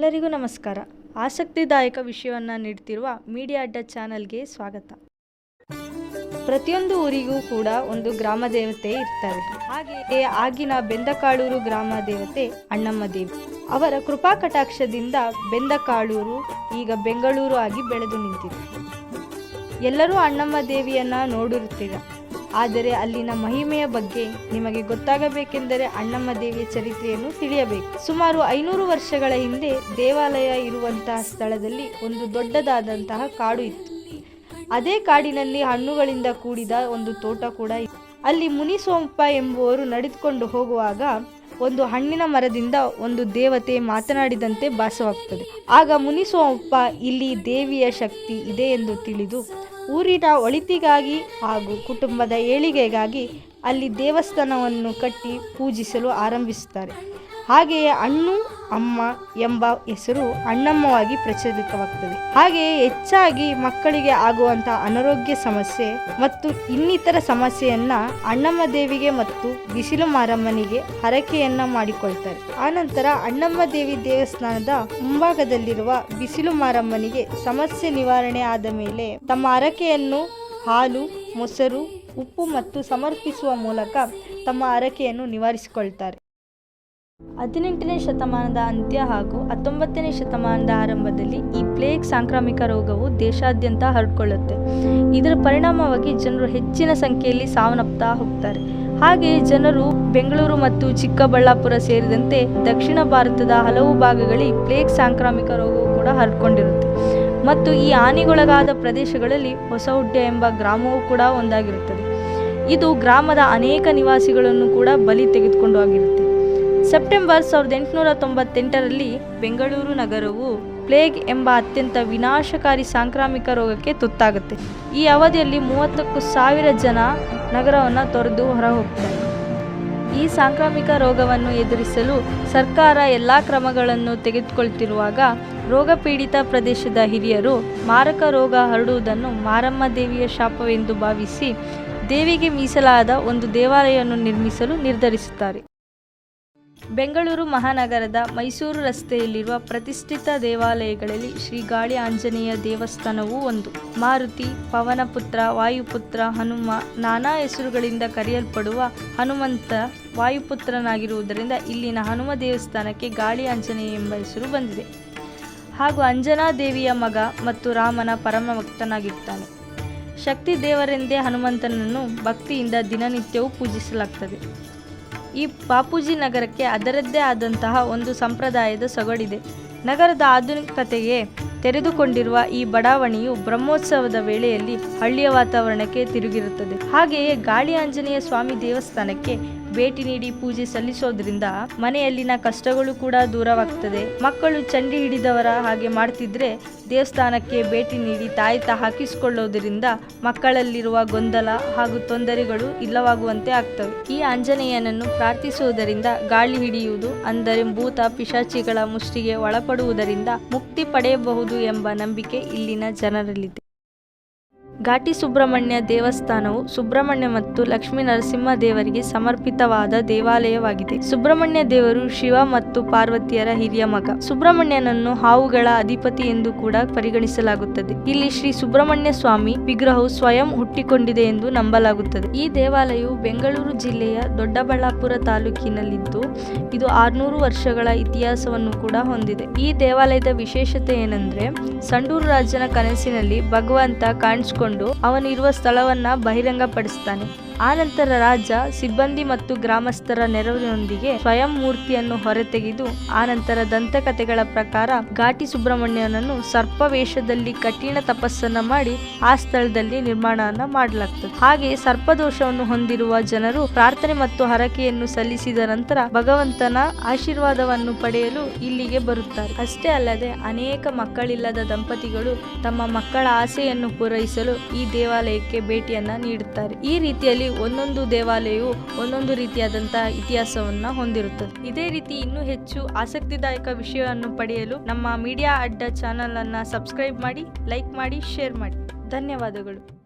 ಎಲ್ಲರಿಗೂ ನಮಸ್ಕಾರ. ಆಸಕ್ತಿದಾಯಕ ವಿಷಯವನ್ನು ನೀಡ್ತಿರುವ ಮೀಡಿಯಾ ಅಡ್ಡ ಚಾನಲ್ಗೆ ಸ್ವಾಗತ. ಪ್ರತಿಯೊಂದು ಊರಿಗೂ ಕೂಡ ಒಂದು ಗ್ರಾಮ ದೇವತೆ ಇರ್ತಾರೆ ಹಾಗೆಯೇ ಆಗಿನ ಬೆಂದಕಾಳೂರು ಗ್ರಾಮ ದೇವತೆ ಅಣ್ಣಮ್ಮ ದೇವಿ. ಅವರ ಕೃಪಾ ಕಟಾಕ್ಷದಿಂದ ಬೆಂದಕಾಳೂರು, ಈಗ ಬೆಂಗಳೂರು ಆಗಿ ಬೆಳೆದು ನಿಂತಿದೆ. ಎಲ್ಲರೂ ಅಣ್ಣಮ್ಮ ದೇವಿಯನ್ನ ನೋಡಿರುತ್ತೀರ? ಆದರೆ ಅಲ್ಲಿನ ಮಹಿಮೆಯ ಬಗ್ಗೆ ನಿಮಗೆ ಗೊತ್ತಾಗಬೇಕೆಂದರೆ ಅಣ್ಣಮ್ಮ ದೇವಿಯ ಚರಿತ್ರೆಯನ್ನು ತಿಳಿಯಬೇಕು. ಸುಮಾರು ಐನೂರು ವರ್ಷಗಳ ಹಿಂದೆ ದೇವಾಲಯ ಇರುವಂತಹ ಸ್ಥಳದಲ್ಲಿ ಒಂದು ದೊಡ್ಡದಾದಂತಹ ಕಾಡು ಇತ್ತು. ಅದೇ ಕಾಡಿನಲ್ಲಿ ಹಣ್ಣುಗಳಿಂದ ಕೂಡಿದ ಒಂದು ತೋಟ ಕೂಡ ಇತ್ತು. ಅಲ್ಲಿ ಮುನಿಸೋಂಪ ಎಂಬುವರು ನಡೆದುಕೊಂಡು ಹೋಗುವಾಗ ಒಂದು ಹಣ್ಣಿನ ಮರದಿಂದ ಒಂದು ದೇವತೆ ಮಾತನಾಡಿದಂತೆ ಭಾಸವಾಗ್ತದೆ. ಆಗ ಮುನಿಸೋಂಪ ಇಲ್ಲಿ ದೇವಿಯ ಶಕ್ತಿ ಇದೆ ಎಂದು ತಿಳಿದು ಊರಿನ ಒಳಿತಿಗಾಗಿ ಹಾಗೂ ಕುಟುಂಬದ ಏಳಿಗೆಗಾಗಿ ಅಲ್ಲಿ ದೇವಸ್ಥಾನವನ್ನು ಕಟ್ಟಿ ಪೂಜಿಸಲು ಆರಂಭಿಸುತ್ತಾರೆ. ಹಾಗೆಯೇ ಅಣ್ಣು, ಅಮ್ಮ ಎಂಬ ಹೆಸರು ಅಣ್ಣಮ್ಮವಾಗಿ ಪ್ರಚಲಿತವಾಗ್ತದೆ. ಹಾಗೆಯೇ ಹೆಚ್ಚಾಗಿ ಮಕ್ಕಳಿಗೆ ಆಗುವಂತಹ ಅನಾರೋಗ್ಯ ಸಮಸ್ಯೆ ಮತ್ತು ಇನ್ನಿತರ ಸಮಸ್ಯೆಯನ್ನ ಅಣ್ಣಮ್ಮ ದೇವಿಗೆ ಮತ್ತು ಬಿಸಿಲು ಮಾರಮ್ಮನಿಗೆ ಹರಕೆಯನ್ನ ಮಾಡಿಕೊಳ್ತಾರೆ. ಆನಂತರ ಅಣ್ಣಮ್ಮ ದೇವಿ ದೇವಸ್ಥಾನದ ಮುಂಭಾಗದಲ್ಲಿರುವ ಬಿಸಿಲು ಮಾರಮ್ಮನಿಗೆ ಸಮಸ್ಯೆ ನಿವಾರಣೆ ಆದ ಮೇಲೆ ತಮ್ಮ ಹರಕೆಯನ್ನು ಹಾಲು, ಮೊಸರು, ಉಪ್ಪು ಮತ್ತು ಸಮರ್ಪಿಸುವ ಮೂಲಕ ತಮ್ಮ ಹರಕೆಯನ್ನು ನಿವಾರಿಸಿಕೊಳ್ತಾರೆ. ಹದಿನೆಂಟನೇ ಶತಮಾನದ ಅಂತ್ಯ ಹಾಗೂ ಹತ್ತೊಂಬತ್ತನೇ ಶತಮಾನದ ಆರಂಭದಲ್ಲಿ ಈ ಪ್ಲೇಗ್ ಸಾಂಕ್ರಾಮಿಕ ರೋಗವು ದೇಶಾದ್ಯಂತ ಹರಡ್ಕೊಳ್ಳುತ್ತೆ. ಇದರ ಪರಿಣಾಮವಾಗಿ ಜನರು ಹೆಚ್ಚಿನ ಸಂಖ್ಯೆಯಲ್ಲಿ ಸಾವನ್ನಪ್ತಾ ಹೋಗ್ತಾರೆ. ಹಾಗೆ ಜನರು ಬೆಂಗಳೂರು ಮತ್ತು ಚಿಕ್ಕಬಳ್ಳಾಪುರ ಸೇರಿದಂತೆ ದಕ್ಷಿಣ ಭಾರತದ ಹಲವು ಭಾಗಗಳಲ್ಲಿ ಪ್ಲೇಗ್ ಸಾಂಕ್ರಾಮಿಕ ರೋಗವು ಕೂಡ ಹರಡಿಕೊಂಡಿರುತ್ತೆ. ಮತ್ತು ಈ ಹಾನಿಗೊಳಗಾದ ಪ್ರದೇಶಗಳಲ್ಲಿ ಹೊಸಹುಡ್ಯ ಎಂಬ ಗ್ರಾಮವೂ ಕೂಡ ಒಂದಾಗಿರುತ್ತದೆ. ಇದು ಗ್ರಾಮದ ಅನೇಕ ನಿವಾಸಿಗಳನ್ನು ಕೂಡ ಬಲಿ ತೆಗೆದುಕೊಂಡು ಹೋಗಿರುತ್ತೆ. ಸೆಪ್ಟೆಂಬರ್ ಸಾವಿರದ ಎಂಟುನೂರ ತೊಂಬತ್ತೆಂಟರಲ್ಲಿ ಬೆಂಗಳೂರು ನಗರವು ಪ್ಲೇಗ್ ಎಂಬ ಅತ್ಯಂತ ವಿನಾಶಕಾರಿ ಸಾಂಕ್ರಾಮಿಕ ರೋಗಕ್ಕೆ ತುತ್ತಾಗುತ್ತೆ. ಈ ಅವಧಿಯಲ್ಲಿ ಮೂವತ್ತಕ್ಕೂ ಸಾವಿರ ಜನ ನಗರವನ್ನು ತೊರೆದು ಹೊರಹೋಗ್ತಾರೆ. ಈ ಸಾಂಕ್ರಾಮಿಕ ರೋಗವನ್ನು ಎದುರಿಸಲು ಸರ್ಕಾರ ಎಲ್ಲ ಕ್ರಮಗಳನ್ನು ತೆಗೆದುಕೊಳ್ತಿರುವಾಗ ರೋಗಪೀಡಿತ ಪ್ರದೇಶದ ಹಿರಿಯರು ಮಾರಕ ರೋಗ ಹರಡುವುದನ್ನು ಮಾರಮ್ಮ ದೇವಿಯ ಶಾಪವೆಂದು ಭಾವಿಸಿ ದೇವಿಗೆ ಮೀಸಲಾದ ಒಂದು ದೇವಾಲಯವನ್ನು ನಿರ್ಮಿಸಲು ನಿರ್ಧರಿಸುತ್ತಾರೆ. ಬೆಂಗಳೂರು ಮಹಾನಗರದ ಮೈಸೂರು ರಸ್ತೆಯಲ್ಲಿರುವ ಪ್ರತಿಷ್ಠಿತ ದೇವಾಲಯಗಳಲ್ಲಿ ಶ್ರೀ ಗಾಳಿ ಆಂಜನೇಯ ದೇವಸ್ಥಾನವೂ ಒಂದು. ಮಾರುತಿ, ಪವನಪುತ್ರ, ವಾಯುಪುತ್ರ, ಹನುಮ ನಾನಾ ಹೆಸರುಗಳಿಂದ ಕರೆಯಲ್ಪಡುವ ಹನುಮಂತ ವಾಯುಪುತ್ರನಾಗಿರುವುದರಿಂದ ಇಲ್ಲಿನ ಹನುಮ ದೇವಸ್ಥಾನಕ್ಕೆ ಗಾಳಿ ಆಂಜನೇಯ ಎಂಬ ಹೆಸರು ಬಂದಿದೆ. ಹಾಗೂ ಅಂಜನಾ ದೇವಿಯ ಮಗ ಮತ್ತು ರಾಮನ ಪರಮ ಭಕ್ತನಾಗಿರ್ತಾನೆ. ಶಕ್ತಿ ದೇವರೆಂದೇ ಹನುಮಂತನನ್ನು ಭಕ್ತಿಯಿಂದ ದಿನನಿತ್ಯವೂ ಪೂಜಿಸಲಾಗ್ತದೆ. ಈ ಬಾಪೂಜಿ ನಗರಕ್ಕೆ ಅದರದ್ದೇ ಆದಂತಹ ಒಂದು ಸಂಪ್ರದಾಯದ ಸೊಗಡಿದೆ. ನಗರದ ಆಧುನಿಕತೆಗೆ ತೆರೆದುಕೊಂಡಿರುವ ಈ ಬಡಾವಣೆಯು ಬ್ರಹ್ಮೋತ್ಸವದ ವೇಳೆಯಲ್ಲಿ ಹಳ್ಳಿಯ ವಾತಾವರಣಕ್ಕೆ ತಿರುಗಿರುತ್ತದೆ. ಹಾಗೆಯೇ ಗಾಳಿ ಆಂಜನೇಯ ಸ್ವಾಮಿ ದೇವಸ್ಥಾನಕ್ಕೆ ಭೇಟಿ ನೀಡಿ ಪೂಜೆ ಸಲ್ಲಿಸೋದ್ರಿಂದ ಮನೆಯಲ್ಲಿನ ಕಷ್ಟಗಳು ಕೂಡ ದೂರವಾಗ್ತದೆ. ಮಕ್ಕಳು ಚಂಡಿ ಹಿಡಿದವರ ಹಾಗೆ ಮಾಡ್ತಿದ್ರೆ ದೇವಸ್ಥಾನಕ್ಕೆ ಭೇಟಿ ನೀಡಿ ತಾಯಿತ ಹಾಕಿಸಿಕೊಳ್ಳೋದ್ರಿಂದ ಮಕ್ಕಳಲ್ಲಿರುವ ಗೊಂದಲ ಹಾಗೂ ತೊಂದರೆಗಳು ಇಲ್ಲವಾಗುವಂತೆ ಆಗ್ತವೆ. ಈ ಆಂಜನೇಯನನ್ನು ಪ್ರಾರ್ಥಿಸುವುದರಿಂದ ಗಾಳಿ ಹಿಡಿಯುವುದು, ಅಂದರೆ ಭೂತ ಪಿಶಾಚಿಗಳ ಮುಷ್ಟಿಗೆ ಒಳಪಡುವುದರಿಂದ ಮುಕ್ತಿ ಪಡೆಯಬಹುದು ಎಂಬ ನಂಬಿಕೆ ಇಲ್ಲಿನ ಜನರಲ್ಲಿದೆ. ಘಾಟಿ ಸುಬ್ರಹ್ಮಣ್ಯ ದೇವಸ್ಥಾನವು ಸುಬ್ರಹ್ಮಣ್ಯ ಮತ್ತು ಲಕ್ಷ್ಮೀ ನರಸಿಂಹ ದೇವರಿಗೆ ಸಮರ್ಪಿತವಾದ ದೇವಾಲಯವಾಗಿದೆ. ಸುಬ್ರಹ್ಮಣ್ಯ ದೇವರು ಶಿವ ಮತ್ತು ಪಾರ್ವತಿಯರ ಹಿರಿಯ ಮಗ. ಸುಬ್ರಹ್ಮಣ್ಯನನ್ನು ಹಾವುಗಳ ಅಧಿಪತಿ ಎಂದು ಕೂಡ ಪರಿಗಣಿಸಲಾಗುತ್ತದೆ. ಇಲ್ಲಿ ಶ್ರೀ ಸುಬ್ರಹ್ಮಣ್ಯ ಸ್ವಾಮಿ ವಿಗ್ರಹವು ಸ್ವಯಂ ಹುಟ್ಟಿಕೊಂಡಿದೆ ಎಂದು ನಂಬಲಾಗುತ್ತದೆ. ಈ ದೇವಾಲಯವು ಬೆಂಗಳೂರು ಜಿಲ್ಲೆಯ ದೊಡ್ಡಬಳ್ಳಾಪುರ ತಾಲೂಕಿನಲ್ಲಿದ್ದು, ಇದು ಆರ್ನೂರು ವರ್ಷಗಳ ಇತಿಹಾಸವನ್ನು ಕೂಡ ಹೊಂದಿದೆ. ಈ ದೇವಾಲಯದ ವಿಶೇಷತೆ ಏನಂದ್ರೆ, ಸಂಡೂರು ರಾಜನ ಕನಸಿನಲ್ಲಿ ಭಗವಂತ ಕಾಣಿಸ್ಕೊಂಡು ಅವನಿರುವ ಸ್ಥಳವನ್ನ ಬಹಿರಂಗಪಡಿಸ್ತಾನೆ ಆನಂತರ ರಾಜ ಸಿಬ್ಬಂದಿ ಮತ್ತು ಗ್ರಾಮಸ್ಥರ ನೆರವಿನೊಂದಿಗೆ ಸ್ವಯಂ ಮೂರ್ತಿಯನ್ನು ಹೊರತೆಗೆದು ಆನಂತರ ದಂತಕಥೆಗಳ ಪ್ರಕಾರ ಘಾಟಿ ಸುಬ್ರಹ್ಮಣ್ಯನನ್ನು ಸರ್ಪ ವೇಷದಲ್ಲಿ ಕಠಿಣ ತಪಸ್ಸನ್ನ ಮಾಡಿ ಆ ಸ್ಥಳದಲ್ಲಿ ನಿರ್ಮಾಣವನ್ನ ಮಾಡಲಾಗ್ತದೆ. ಹಾಗೆ ಸರ್ಪದೋಷವನ್ನು ಹೊಂದಿರುವ ಜನರು ಪ್ರಾರ್ಥನೆ ಮತ್ತು ಹರಕೆಯನ್ನು ಸಲ್ಲಿಸಿದ ನಂತರ ಭಗವಂತನ ಆಶೀರ್ವಾದವನ್ನು ಪಡೆಯಲು ಇಲ್ಲಿಗೆ ಬರುತ್ತಾರೆ. ಅಷ್ಟೇ ಅಲ್ಲದೆ ಅನೇಕ ಮಕ್ಕಳಿಲ್ಲದ ದಂಪತಿಗಳು ತಮ್ಮ ಮಕ್ಕಳ ಆಸೆಯನ್ನು ಪೂರೈಸಲು ಈ ದೇವಾಲಯಕ್ಕೆ ಭೇಟಿಯನ್ನ ನೀಡುತ್ತಾರೆ. ಈ ರೀತಿಯಲ್ಲಿ ಒಂದೊಂದು ದೇವಾಲಯವು ಒಂದೊಂದು ರೀತಿಯಾದಂತಹ ಇತಿಹಾಸವನ್ನ ಹೊಂದಿರುತ್ತದೆ. ಇದೇ ರೀತಿ ಇನ್ನೂ ಹೆಚ್ಚು ಆಸಕ್ತಿದಾಯಕ ವಿಷಯವನ್ನು ಪಡೆಯಲು ನಮ್ಮ ಮೀಡಿಯಾ ಅಡ್ಡ ಚಾನಲ್ ಅನ್ನ ಸಬ್ಸ್ಕ್ರೈಬ್ ಮಾಡಿ, ಲೈಕ್ ಮಾಡಿ, ಶೇರ್ ಮಾಡಿ. ಧನ್ಯವಾದಗಳು.